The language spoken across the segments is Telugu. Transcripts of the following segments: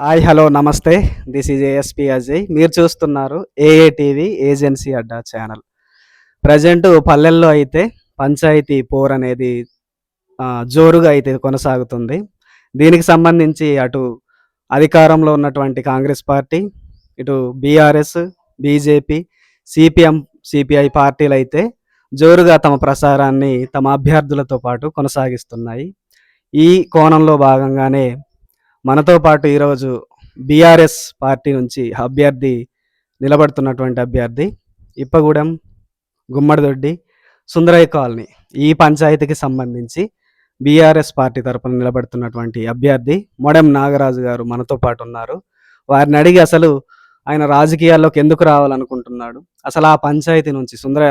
Hi hello namaste. This is ASP Ajay మీరు చూస్తున్నారు AATV agency Adda channel present పల్లెల్లో అయితే పంచాయతీ పోర్ అనేది జోరుగా అయితే కొనసాగుతుంది. దీనికి సంబంధించి అటు అధికారంలో ఉన్నటువంటి కాంగ్రెస్ పార్టీ ఇటు బీఆర్ఎస్ బీజేపీ సిపిఎం సిపిఐ పార్టీలు అయితే జోరుగా తమ ప్రసారాన్ని తమ అభ్యర్థులతో పాటు కొనసాగిస్తున్నాయి. ఈ కోణంలో భాగంగానే మనతో పాటు ఈరోజు బీఆర్ఎస్ పార్టీ నుంచి అభ్యర్థి నిలబడుతున్నటువంటి అభ్యర్థి ఇప్పగూడెం గుమ్మడిదొడ్డి సుందరయ్య కాలనీ ఈ పంచాయతీకి సంబంధించి బీఆర్ఎస్ పార్టీ తరపున నిలబడుతున్నటువంటి అభ్యర్థి మొడెం నాగరాజు గారు మనతో పాటు ఉన్నారు. వారిని అడిగి అసలు ఆయన రాజకీయాల్లోకి ఎందుకు రావాలనుకుంటున్నాడు? అసలు ఆ పంచాయతీ నుంచి సుందర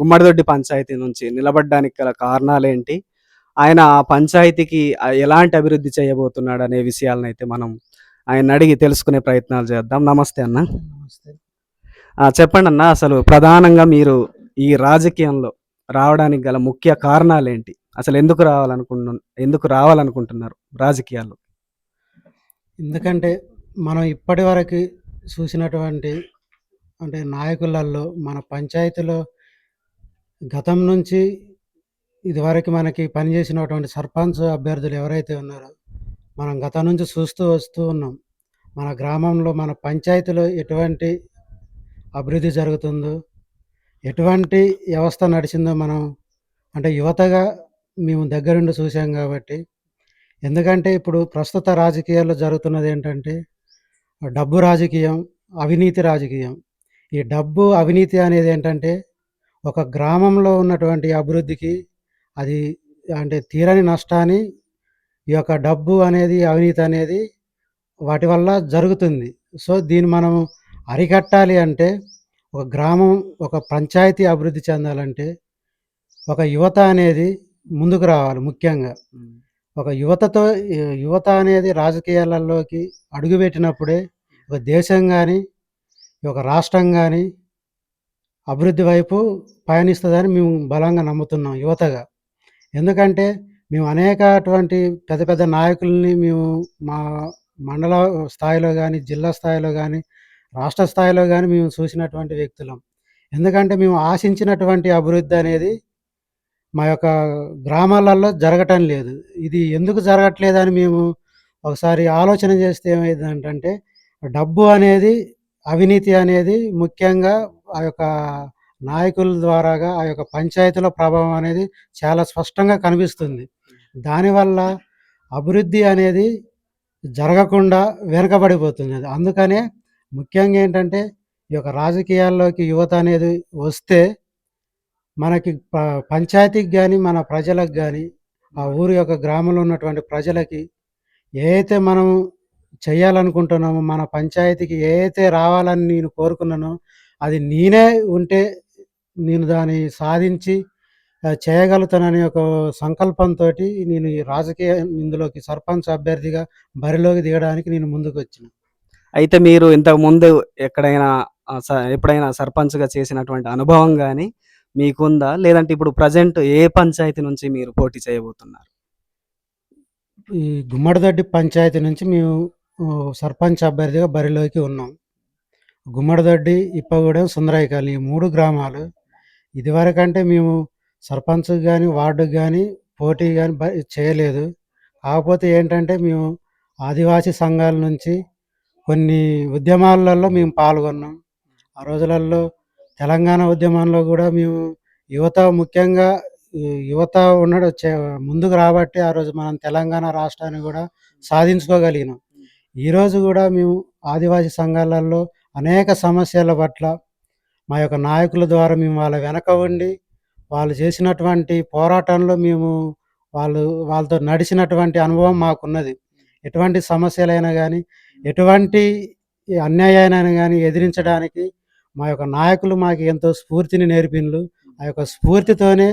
గుమ్మడిదొడ్డి పంచాయతీ నుంచి నిలబడడానికి గల కారణాలేంటి? ఆయన ఆ పంచాయతీకి ఎలాంటి అభివృద్ధి చేయబోతున్నాడు అనే విషయాలను అయితే మనం ఆయన అడిగి తెలుసుకునే ప్రయత్నాలు చేద్దాం. నమస్తే అన్న. చెప్పండి అన్న అసలు ప్రధానంగా మీరు ఈ రాజకీయంలో రావడానికి గల ముఖ్య కారణాలు ఏంటి అసలు ఎందుకు రావాలనుకుంటు ఎందుకు రావాలనుకుంటున్నారు రాజకీయాల్లో? ఎందుకంటే మనం ఇప్పటి వరకు చూసినటువంటి అంటే నాయకులలో మన పంచాయతీలో గతం నుంచి ఇదివరకు మనకి పనిచేసినటువంటి సర్పంచ్ అభ్యర్థులు ఎవరైతే ఉన్నారో మనం గత నుంచి చూస్తూ వస్తూ ఉన్నాం. మన గ్రామంలో మన పంచాయతీలో ఎటువంటి అభివృద్ధి జరుగుతుందో ఎటువంటి వ్యవస్థ నడిచిందో మనం అంటే యువతగా మేము దగ్గరుండి చూసాం కాబట్టి ఎందుకంటే ఇప్పుడు ప్రస్తుత రాజకీయాల్లో జరుగుతున్నది ఏంటంటే డబ్బు రాజకీయం అవినీతి రాజకీయం. ఈ డబ్బు అవినీతి అనేది ఏంటంటే ఒక గ్రామంలో ఉన్నటువంటి అభివృద్ధికి అది అంటే తీరని నష్టాన్ని ఈ యొక్క డబ్బు అనేది అవినీతి అనేది వాటి వల్ల జరుగుతుంది. సో దీన్ని మనం అరికట్టాలి అంటే ఒక గ్రామం ఒక పంచాయతీ అభివృద్ధి చెందాలంటే ఒక యువత అనేది ముందుకు రావాలి ముఖ్యంగా. ఒక యువతతో యువత అనేది రాజకీయాలలోకి అడుగుపెట్టినప్పుడే ఒక దేశం కానీ ఒక రాష్ట్రం కానీ అభివృద్ధి వైపు పయనిస్తుందని మేము బలంగా నమ్ముతున్నాం యువతగా. ఎందుకంటే మేము అనేక అటువంటి పెద్ద పెద్ద నాయకుల్ని మేము మా మండల స్థాయిలో కానీ జిల్లా స్థాయిలో కానీ రాష్ట్ర స్థాయిలో కానీ మేము చూసినటువంటి వ్యక్తులం. ఎందుకంటే మేము ఆశించినటువంటి అభివృద్ధి అనేది మా యొక్క గ్రామాలలో జరగటం లేదు. ఇది ఎందుకు జరగట్లేదని మేము ఒకసారి ఆలోచన చేస్తే ఏమైందంటే డబ్బు అనేది అవినీతి అనేది ముఖ్యంగా ఆ యొక్క నాయకుల ద్వారాగా ఆ యొక్క పంచాయతీల ప్రభావం అనేది చాలా స్పష్టంగా కనిపిస్తుంది. దానివల్ల అభివృద్ధి అనేది జరగకుండా వెనకబడిపోతుంది. అది అందుకనే ముఖ్యంగా ఏంటంటే ఈ యొక్క రాజకీయాల్లోకి యువత అనేది వస్తే మనకి పంచాయతీకి కానీ మన ప్రజలకు కానీ ఆ ఊరి యొక్క గ్రామంలో ఉన్నటువంటి ప్రజలకి ఏదైతే మనం చేయాలనుకుంటున్నామో మన పంచాయతీకి ఏదైతే రావాలని నేను కోరుకున్నానో అది నేనే ఉంటే నేను దాన్ని సాధించి చేయగలుగుతాననే ఒక సంకల్పంతో నేను ఈ రాజకీయ ఇందులోకి సర్పంచ్ అభ్యర్థిగా బరిలోకి దిగడానికి నేను ముందుకు వచ్చిన అయితే మీరు ఇంతకు ముందు ఎక్కడైనా ఎప్పుడైనా సర్పంచ్గా చేసినటువంటి అనుభవం కానీ మీకుందా? లేదంటే ఇప్పుడు ప్రజెంట్ ఏ పంచాయతీ నుంచి మీరు పోటీ చేయబోతున్నారు? ఈ గుమ్మడిదొడ్డి పంచాయతీ నుంచి మేము సర్పంచ్ అభ్యర్థిగా బరిలోకి ఉన్నాం. గుమ్మడిదొడ్డి ఇప్పగూడెం సుందరయ్య కాలనీ ఈ మూడు గ్రామాలు ఇదివరకంటే మేము సర్పంచ్ కానీ వార్డుకి కానీ పోటీ కానీ చేయలేదు. కాకపోతే ఏంటంటే మేము ఆదివాసీ సంఘాల నుంచి కొన్ని ఉద్యమాలలో మేము పాల్గొన్నాం. ఆ రోజులలో తెలంగాణ ఉద్యమంలో కూడా మేము యువత ముఖ్యంగా యువత ఉన్నాడు చే- ముందుకు రాబట్టి ఆ రోజు మనం తెలంగాణ రాష్ట్రాన్ని కూడా సాధించుకోగలిగినాం. ఈరోజు కూడా మేము ఆదివాసీ సంఘాలలో అనేక సమస్యల పట్ల మా యొక్క నాయకుల ద్వారా మేము వాళ్ళ వెనక ఉండి వాళ్ళు చేసినటువంటి పోరాటంలో మేము వాళ్ళు వాళ్ళతో నడిచినటువంటి అనుభవం మాకున్నది. ఎటువంటి సమస్యలైనా కానీ ఎటువంటి అన్యాయాన్ని కానీ ఎదిరించడానికి మా యొక్క నాయకులు మాకు ఎంతో స్ఫూర్తిని నేర్పిండ్రు ఆ యొక్క స్ఫూర్తితోనే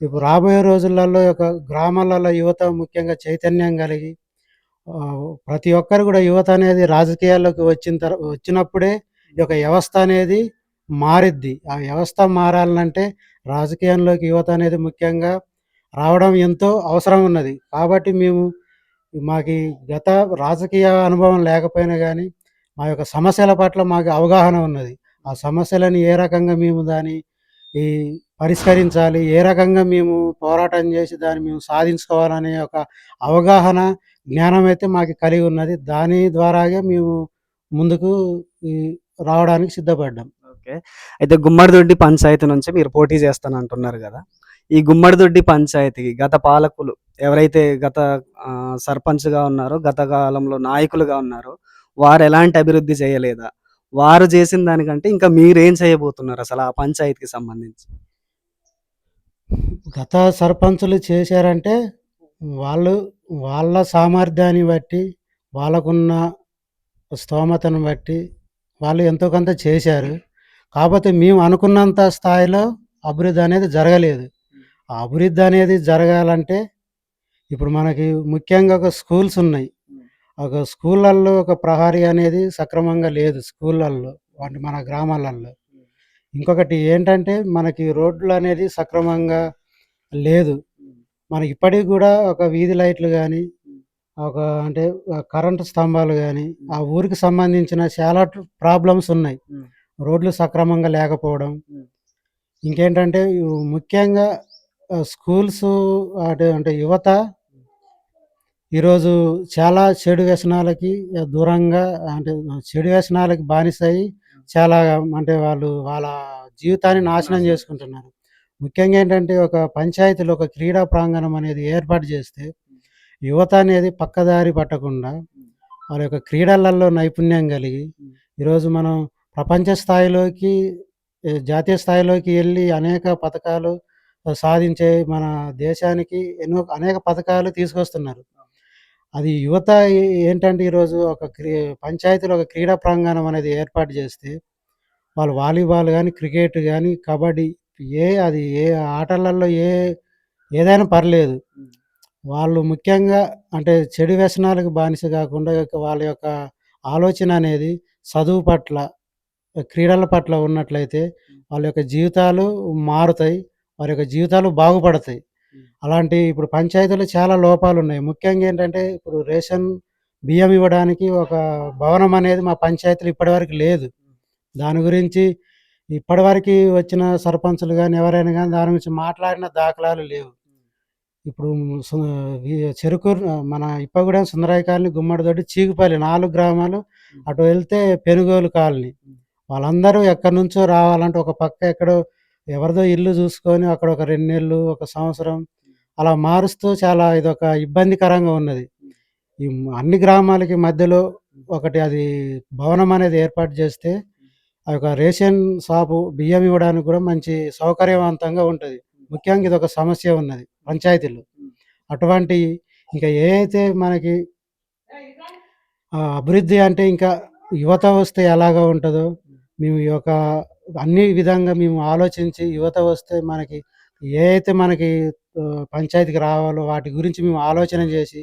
ఇప్పుడు రాబోయే రోజులలో యొక్క గ్రామాలలో యువత ముఖ్యంగా చైతన్యం కలిగి ప్రతి ఒక్కరు కూడా యువత అనేది రాజకీయాల్లోకి వచ్చిన తర్ వచ్చినప్పుడే ఈ యొక్క వ్యవస్థ అనేది మారిద్ది ఆ వ్యవస్థ మారాలంటే రాజకీయంలోకి యువత అనేది ముఖ్యంగా రావడం ఎంతో అవసరం ఉన్నది కాబట్టి మేము మాకు గత రాజకీయ అనుభవం లేకపోయినా కానీ మా యొక్క సమస్యల పట్ల మాకు అవగాహన ఉన్నది. ఆ సమస్యలను ఏ రకంగా మేము దాన్ని ఈ పరిష్కరించాలి, ఏ రకంగా మేము పోరాటం చేసి దాన్ని మేము సాధించుకోవాలనే ఒక అవగాహన, జ్ఞానం అయితే మాకు కలిగి ఉన్నది. దాని ద్వారాగే మేము ముందుకు ఈ రావడానికి సిద్ధపడ్డాం. ఓకే. అయితే గుమ్మడిదొడ్డి పంచాయతీ నుంచి మీరు పోటీ చేస్తానంటున్నారు కదా ఈ గుమ్మడిదొడ్డి పంచాయతీకి గత పాలకులు ఎవరైతే గత సర్పంచ్‌గా ఉన్నారో, గత కాలంలో నాయకులుగా ఉన్నారో, వారు ఎలాంటి అభివృద్ధి చేయలేదా? వారు చేసిన దానికంటే ఇంకా మీరేం చేయబోతున్నారు అసలు ఆ పంచాయతీకి సంబంధించి? గత సర్పంచులు చేశారంటే, వాళ్ళు వాళ్ళ సామర్థ్యాన్ని బట్టి, వాళ్ళకున్న స్తోమతను బట్టి, వాళ్ళు ఎంతో కొంత చేశారు. కాపోతే మేము అనుకున్నంత స్థాయిలో అభివృద్ధి అనేది జరగలేదు. ఆ అభివృద్ధి అనేది జరగాలంటే, ఇప్పుడు మనకి ముఖ్యంగా ఒక స్కూల్స్ ఉన్నాయి. ఒక స్కూళ్ళల్లో ఒక ప్రహరీ అనేది సక్రమంగా లేదు స్కూళ్ళల్లో. అంటే మన గ్రామాలల్లో. ఇంకొకటి ఏంటంటే, మనకి రోడ్లనేది సక్రమంగా లేదు. మనకి ఇప్పటికి గూడా ఒక వీధి లైట్లు గానీ, ఒక అంటే కరెంటు స్తంభాలు గానీ, ఆ ఊరికి సంబంధించిన చాలా ప్రాబ్లమ్స్ ఉన్నాయి. రోడ్లు సక్రమంగా లేకపోవడం. ఇంకేంటంటే, ముఖ్యంగా స్కూల్సు అటు అంటే యువత ఈరోజు చాలా చెడు వ్యసనాలకి దూరంగా అంటే చెడు వ్యసనాలకి బానిసయ్యి చాలా అంటే వాళ్ళు వాళ్ళ జీవితాన్ని నాశనం. చేసుకుంటున్నారు. ముఖ్యంగా ఏంటంటే, ఒక పంచాయతీలో ఒక క్రీడా ప్రాంగణం అనేది ఏర్పాటు చేస్తే, యువత అనేది పక్కదారి పట్టకుండా, వాళ్ళ యొక్క క్రీడలలో నైపుణ్యం కలిగి. ఈరోజు మనం ప్రపంచ స్థాయిలోకి, జాతీయ స్థాయిలోకి వెళ్ళి అనేక పథకాలు సాధించే మన దేశానికి ఎన్నో అనేక పథకాలు తీసుకొస్తున్నారు. అది యువత ఏంటంటే ఈరోజు ఒక క్రీ పంచాయతీలో ఒక క్రీడా ప్రాంగణం అనేది ఏర్పాటు చేస్తే, వాళ్ళు వాలీబాల్ కానీ క్రికెట్ కానీ కబడ్డీ ఏ అది ఏ ఆటలలో ఏ ఏదైనా పర్లేదు. వాళ్ళు ముఖ్యంగా అంటే చెడు వ్యసనాలకు బానిస కాకుండా వాళ్ళ యొక్క ఆలోచన అనేది చదువు పట్ల, క్రీడల పట్ల ఉన్నట్లయితే వాళ్ళ యొక్క జీవితాలు మారుతాయి. వారి యొక్క జీవితాలు బాగుపడతాయి. అలాంటి ఇప్పుడు పంచాయతీలో చాలా లోపాలున్నాయి. ముఖ్యంగా ఏంటంటే, ఇప్పుడు రేషన్ బియ్యం ఇవ్వడానికి ఒక భవనం అనేది మా పంచాయతీలో ఇప్పటివరకు లేదు. దాని గురించి ఇప్పటివరకి వచ్చిన సర్పంచులు గానీ, ఎవరైనా గానీ దాని గురించి మాట్లాడిన దాఖలాలు లేవు. ఇప్పుడు ఆహ్, మన ఇప్పగూడెం, సుందరయ్య కాలనీ, గుమ్మడిదొడ్డి, చీకుపల్లి 4 గ్రామాలు. అటు వెళ్తే పెనుగోలు కాలనీ. వాళ్ళందరూ ఎక్కడి నుంచో రావాలంటే ఒక పక్క ఎక్కడో ఎవరిదో ఇల్లు చూసుకొని అక్కడ ఒక 2 నెలలు, ఒక సంవత్సరం అలా మారుస్తూ చాలా ఇదొక ఇబ్బందికరంగా ఉన్నది. ఈ అన్ని గ్రామాలకి మధ్యలో ఒకటి అది భవనం అనేది ఏర్పాటు చేస్తే, ఆ యొక్క రేషన్ షాపు బియ్యం ఇవ్వడానికి కూడా మంచి సౌకర్యవంతంగా ఉంటుంది ముఖ్యంగా ఇది ఒక సమస్య ఉన్నది పంచాయతీలు అటువంటి ఇంకా ఏ అయితే మనకి అభివృద్ధి అంటే ఇంకా యువత వస్తే ఎలాగా ఉంటుందో మేము ఈ యొక్క అన్ని విధంగా మేము ఆలోచించి యువత వస్తే మనకి ఏ అయితే మనకి పంచాయతీకి రావాలో వాటి గురించి మేము ఆలోచన చేసి,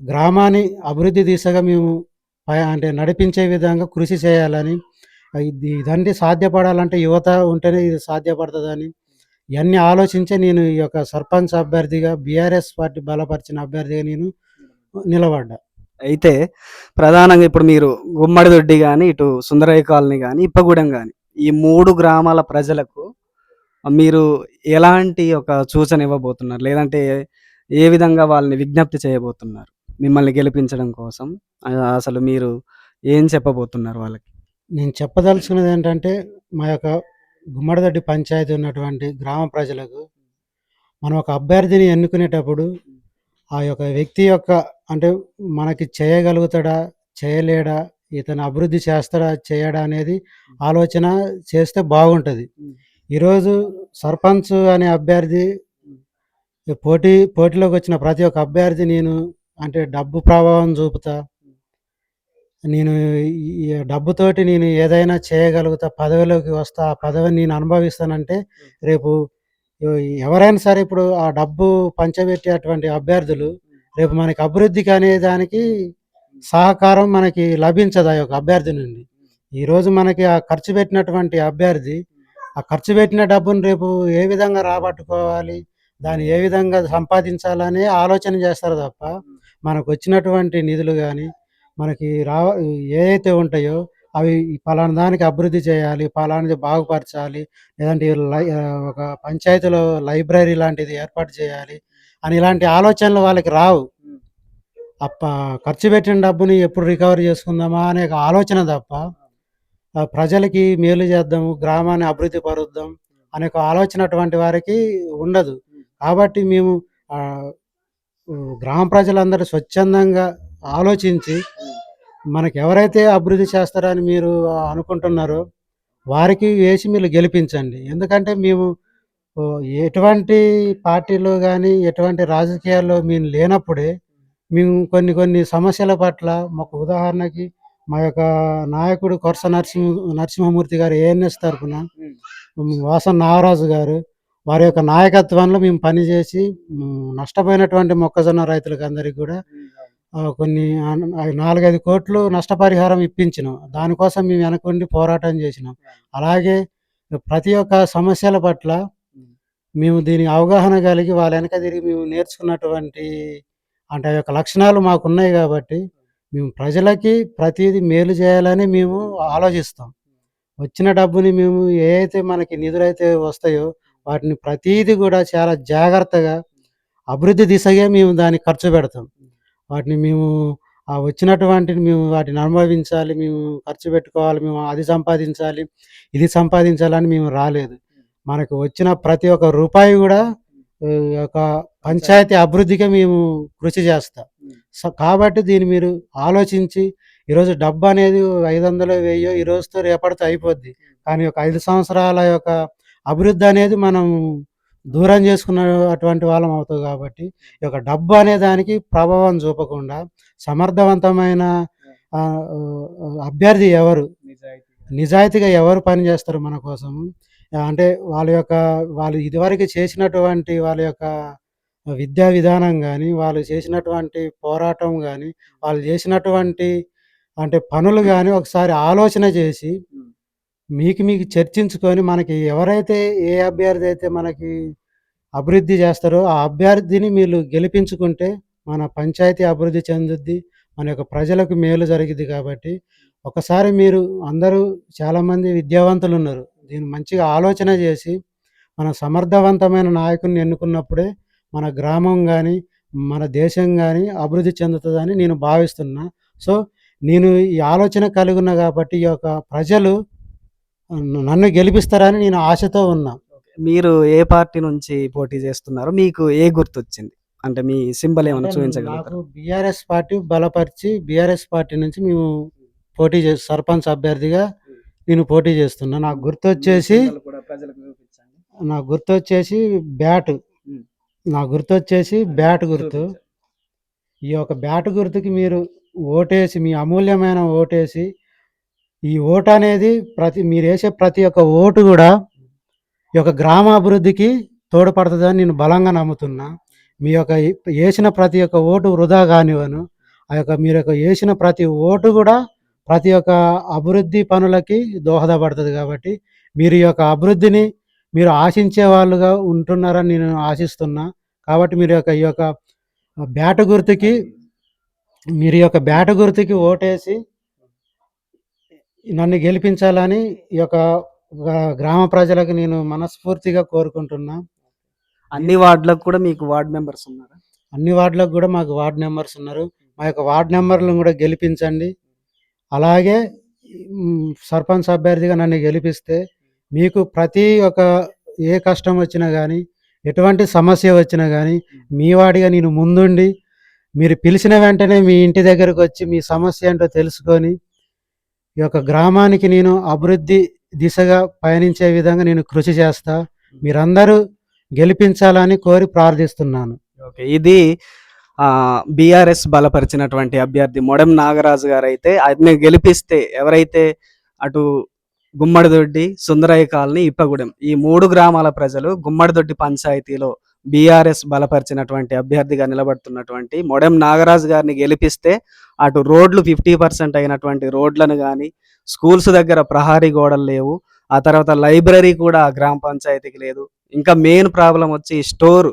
గ్రామాన్ని అభివృద్ధి దిశగా మేము అంటే నడిపించే విధంగా కృషి చేయాలని, ఇదండి సాధ్యపడాలంటే యువత ఉంటేనే ఇది సాధ్యపడతదని, ఇవన్నీ ఆలోచించే నేను ఈ యొక్క సర్పంచ్ అభ్యర్థిగా బీఆర్ఎస్ పార్టీ బలపరిచిన అభ్యర్థిగా నేను నిలబడ్డా. అయితే ప్రధానంగా ఇప్పుడు మీరు గుమ్మడిదొడ్డి కానీ ఇటు సుందరయ్య కాలనీ కానీ ఇప్పగూడెం కానీ ఈ మూడు గ్రామాల ప్రజలకు మీరు ఎలాంటి ఒక సూచన ఇవ్వబోతున్నారు? లేదంటే ఏ విధంగా వాళ్ళని విజ్ఞప్తి చేయబోతున్నారు? మిమ్మల్ని గెలిపించడం కోసం అసలు మీరు ఏం చెప్పబోతున్నారు వాళ్ళకి? నేను చెప్పదలుచుకున్నది ఏంటంటే మా యొక్క గుమ్మడిదొడ్డి పంచాయతీ ఉన్నటువంటి గ్రామ ప్రజలకు, మనం ఒక అభ్యర్థిని ఎన్నుకునేటప్పుడు, ఆ యొక్క వ్యక్తి యొక్క అంటే మనకి చేయగలుగుతాడా? చేయలేడా? ఇతను అభివృద్ధి చేస్తాడా? చేయడా? అనేది ఆలోచన చేస్తే బాగుంటది. ఈరోజు సర్పంచ్ అనే అభ్యర్థి పోటీ పోటీలోకొచ్చిన ప్రతి ఒక్క అభ్యర్థి నేను అంటే డబ్బు ప్రభావం చూపుతా. నేను డబ్బుతోటి నేను ఏదైనా చేయగలుగుతా, పదవిలోకి వస్తా, ఆ పదవిని నేను అనుభవిస్తానంటే, రేపు ఎవరైనా సరే ఇప్పుడు ఆ డబ్బు పంచబెట్టేటువంటి అభ్యర్థులు, రేపు మనకి అభివృద్ధికి అనే దానికి సహకారం మనకి లభించదు ఆ యొక్క అభ్యర్థి నుండి. ఈరోజు మనకి ఆ ఖర్చు పెట్టినటువంటి అభ్యర్థి, ఆ ఖర్చు పెట్టిన డబ్బును రేపు ఏ విధంగా రాబట్టుకోవాలి, దాన్ని ఏ విధంగా సంపాదించాలనే ఆలోచన చేస్తారు తప్ప, మనకు వచ్చినటువంటి నిధులు కానీ మనకి రావ ఏదైతే ఉంటాయో అవి పలానా దానికి అభివృద్ధి చేయాలి, పలానాది బాగుపరచాలి, లేదంటే లై ఒక పంచాయతీలో లైబ్రరీ లాంటిది ఏర్పాటు చేయాలి అని ఇలాంటి ఆలోచనలు వాళ్ళకి రావు. అప్ప ఖర్చు పెట్టిన డబ్బుని ఎప్పుడు రికవర్ చేసుకుందామా అనే ఒక ఆలోచన తప్ప, ప్రజలకి మేలు చేద్దాము, గ్రామాన్ని అభివృద్ధి పరుద్దాం అనే ఒక ఆలోచన అటువంటి వారికి ఉండదు. కాబట్టి మేము గ్రామ ప్రజలందరూ స్వచ్ఛందంగా ఆలోచించి మనకెవరైతే అభివృద్ధి చేస్తారని మీరు అనుకుంటున్నారో వారికి వేసి మీరు గెలిపించండి. ఎందుకంటే మేము ఎటువంటి పార్టీలో గానీ, ఎటువంటి రాజకీయాల్లో మేము లేనప్పుడే మేము కొన్ని కొన్ని సమస్యల పట్ల మాకు ఉదాహరణకి మా యొక్క నాయకుడు కొరస నరసింహ నరసింహమూర్తి గారు ఏఎన్ఎస్ తరపున హ్మ్, వాసన నాగరాజు గారు వారి యొక్క నాయకత్వంలో మేము పనిచేసి నష్టపోయినటువంటి మొక్కజొన్న రైతులకందరికి గూడా ఆహ్, కొన్ని నాలుగైదు కోట్లు నష్టపరిహారం ఇప్పించినాం. దానికోసం మేము వెనకుండి పోరాటం చేసినాం. అలాగే ప్రతి ఒక్క సమస్యల పట్ల మేము దీని అవగాహన కలిగి వాళ్ళ వెనక తిరిగి మేము నేర్చుకున్నటువంటి అంటే ఆ యొక్క లక్షణాలు మాకున్నాయి కాబట్టి మేము ప్రజలకి ప్రతిదీ మేలు చేయాలని మేము ఆలోచిస్తాం. వచ్చిన డబ్బుని మేము ఏ అయితే మనకి నిధులైతే వస్తాయో వాటిని ప్రతీది కూడా చాలా జాగ్రత్తగా అభివృద్ధి దిశగా మేము దాన్ని ఖర్చు పెడతాం. వాటిని మేము ఆ వచ్చినటువంటిని మేము వాటిని అనుభవించాలి, మేము ఖర్చు పెట్టుకోవాలి, మేము అది సంపాదించాలి, ఇది సంపాదించాలని మేము రాలేదు. మనకు వచ్చిన ప్రతి ఒక్క రూపాయి ఆహ్, యొక్క పంచాయతీ అభివృద్ధికే మేము కృషి చేస్తాం. సో, కాబట్టి దీన్ని మీరు ఆలోచించి ఈరోజు డబ్బనేది 500 వెయ్యో ఈ రోజుతో రేపటితో అయిపోద్ది. కానీ ఒక 5 సంవత్సరాల యొక్క అభివృద్ధి అనేది మనం దూరం చేసుకున్న అటువంటి వాళ్ళం అవుతాం కాబట్టి, ఈ యొక్క డబ్బు అనే దానికి ప్రభావం చూపకుండా సమర్థవంతమైన అభ్యర్థి ఎవరు? నిజాయితీగా ఎవరు పని చేస్తారు మన కోసము? ఆహ్, అంటే వాళ్ళ యొక్క వాళ్ళు ఇదివరకు చేసినటువంటి వాళ్ళ యొక్క విద్యా విధానం గానీ, వాళ్ళు చేసినటువంటి పోరాటం గానీ, వాళ్ళు చేసినటువంటి అంటే పనులు గానీ ఒకసారి ఆలోచన చేసి మీకు మీకు చర్చించుకొని మనకి ఎవరైతే ఏ అభ్యర్థి అయితే మనకి అభివృద్ధి చేస్తారో ఆ అభ్యర్థిని మీరు గెలిపించుకుంటే మన పంచాయతీ అభివృద్ధి చెందుద్ది. మన యొక్క ప్రజలకు మేలు జరిగింది కాబట్టి, ఒకసారి మీరు అందరూ చాలామంది విద్యావంతులు ఉన్నారు దీన్ని మంచిగా ఆలోచన చేసి, మన సమర్థవంతమైన నాయకుడిని ఎన్నుకున్నప్పుడే మన గ్రామం కానీ మన దేశం కానీ అభివృద్ధి చెందుతుందని నేను భావిస్తున్నా. సో, నేను ఈ ఆలోచన కలిగున్నా కాబట్టి ఈ యొక్క ప్రజలు నన్ను గెలిపిస్తారని నేను ఆశతో ఉన్నా. మీరు ఏ పార్టీ నుంచి పోటీ చేస్తున్నారో? మీకు ఏ గుర్తొచ్చింది? అంటే మీ సింబల్ చూపించగలుగుతారా? నాకు బీఆర్ఎస్ పార్టీ బలపరిచి బీఆర్ఎస్ పార్టీ నుంచి మేము పోటీ చేసి సర్పంచ్ అభ్యర్థిగా నేను పోటీ చేస్తున్నా. నాకు గుర్తొచ్చేసి నాకు గుర్తొచ్చేసి బ్యాట్. నాకు గుర్తొచ్చేసి బ్యాట్ గుర్తు. ఈ యొక్క బ్యాట్ గుర్తుకి మీరు ఓటేసి మీ అమూల్యమైన ఓటేసి, ఈ ఓటు అనేది ప్రతి మీరు వేసే ప్రతి ఒక్క ఓటు కూడా ఈ యొక్క గ్రామ అభివృద్ధికి నేను బలంగా నమ్ముతున్నా. మీ యొక్క వేసిన ప్రతి ఒక్క ఓటు వృధా కానివ్వను ఆ యొక్క మీరు యొక్క వేసిన ప్రతి ఓటు కూడా ప్రతి ఒక్క అభివృద్ధి పనులకి దోహదపడుతుంది కాబట్టి మీరు ఈ యొక్క అభివృద్ధిని మీరు ఆశించే వాళ్ళుగా ఉంటున్నారని నేను ఆశిస్తున్నా. కాబట్టి మీరు యొక్క ఈ యొక్క బ్యాట గుర్తుకి మీరు యొక్క బ్యాట గుర్తుకి ఓటేసి నన్ను గెలిపించాలని ఈ యొక్క గ్రామ ప్రజలకు నేను మనస్ఫూర్తిగా కోరుకుంటున్నా. అన్ని వార్డులకు కూడా మీకు వార్డ్ మెంబర్స్ ఉన్నారా? అన్ని వార్డులకు గూడా మాకు వార్డ్ మెంబర్స్ ఉన్నారు. మా యొక్క వార్డ్ మెంబర్‌లను గూడా గెలిపించండి. అలాగే సర్పంచ్ అభ్యర్థిగా నన్ను గెలిపిస్తే మీకు ప్రతి ఒక్క ఏ కష్టం వచ్చినా గానీ, ఎటువంటి సమస్య వచ్చినా గానీ, మీ వాడిగా నేను ముందుండి, మీరు పిలిచిన వెంటనే మీ ఇంటి దగ్గరకొచ్చి మీ సమస్య ఏంటో తెలుసుకొని, ఈ యొక్క గ్రామానికి నేను అభివృద్ధి దిశగా పయనించే విధంగా నేను కృషి చేస్తా. మీరందరూ గెలిపించాలని కోరి ప్రార్థిస్తున్నాను. ఓకే. ఇది బీఆర్ఎస్ బలపరిచినటువంటి అభ్యర్థి మొడెం నాగరాజు గారు అయితే ఆయన్ని గెలిపిస్తే ఎవరైతే అటు గుమ్మడిదొడ్డి, సుందరయ్య కాలనీ, ఇప్పగూడెం ఈ మూడు గ్రామాల ప్రజలు గుమ్మడిదొడ్డి పంచాయతీలో బీఆర్ఎస్ బలపరిచినటువంటి అభ్యర్థిగా నిలబడుతున్నటువంటి మొడెం నాగరాజు గారిని గెలిపిస్తే అటు రోడ్లు 50% అయినటువంటి రోడ్లను కానీ స్కూల్స్ దగ్గర ప్రహరీ గోడలు లేవు. ఆ తర్వాత లైబ్రరీ కూడా గ్రామ పంచాయతీకి లేదు. ఇంకా మెయిన్ ప్రాబ్లం వచ్చి స్టోర్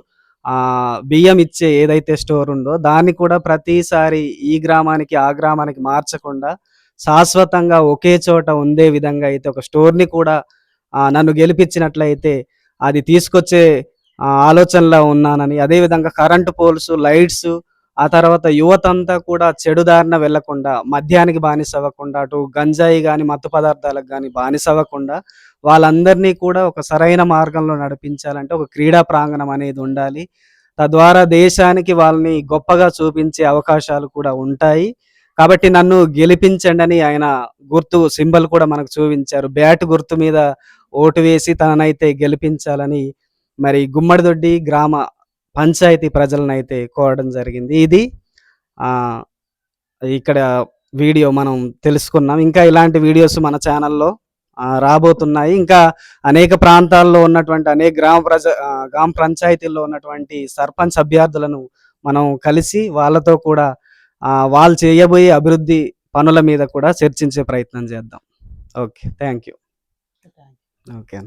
ఆ, బియ్యం ఇచ్చే ఏదైతే స్టోర్ ఉందో దాన్ని కూడా ప్రతిసారి ఈ గ్రామానికి ఆ గ్రామానికి మార్చకుండా శాశ్వతంగా ఒకే చోట ఉండే విధంగా అయితే ఒక స్టోర్ని కూడా నన్ను గెలిపించినట్లయితే అది తీసుకొచ్చే ఆలోచనలో ఉన్నానని అదేవిధంగా కరెంటు పోల్స్ లైట్స్ ఆ తర్వాత యువత అంతా కూడా చెడుదారిన వెళ్ళకుండా మద్యానికి బానిస అవ్వకుండా అటు గంజాయి కానీ మత్తు పదార్థాలకు కానీ బానిస అవ్వకుండా వాళ్ళందరినీ కూడా ఒక సరైన మార్గంలో నడిపించాలంటే ఒక క్రీడా ప్రాంగణం అనేది ఉండాలి. తద్వారా దేశానికి వాళ్ళని గొప్పగా చూపించే అవకాశాలు కూడా ఉంటాయి. కాబట్టి నన్ను గెలిపించండి అని ఆయన గుర్తు సింబల్ కూడా మనకు చూపించారు. బ్యాట్ గుర్తు మీద ఓటు వేసి తననైతే గెలిపించాలని మరి గుమ్మడిదొడ్డి గ్రామ పంచాయతీ ప్రజలను అయితే కోరడం జరిగింది. ఇది ఇక్కడ వీడియో మనం తెలుసుకున్నాం. ఇంకా ఇలాంటి వీడియోస్ మన ఛానల్లో రాబోతున్నాయి. ఇంకా అనేక ప్రాంతాల్లో ఉన్నటువంటి అనేక గ్రామ ప్రజ గ్రామ పంచాయతీల్లో ఉన్నటువంటి సర్పంచ్ అభ్యర్థులను మనం కలిసి వాళ్ళతో కూడా వాళ్ళు చేయబోయే అభివృద్ధి పనుల మీద కూడా చర్చించే ప్రయత్నం చేద్దాం. Okay thank you okay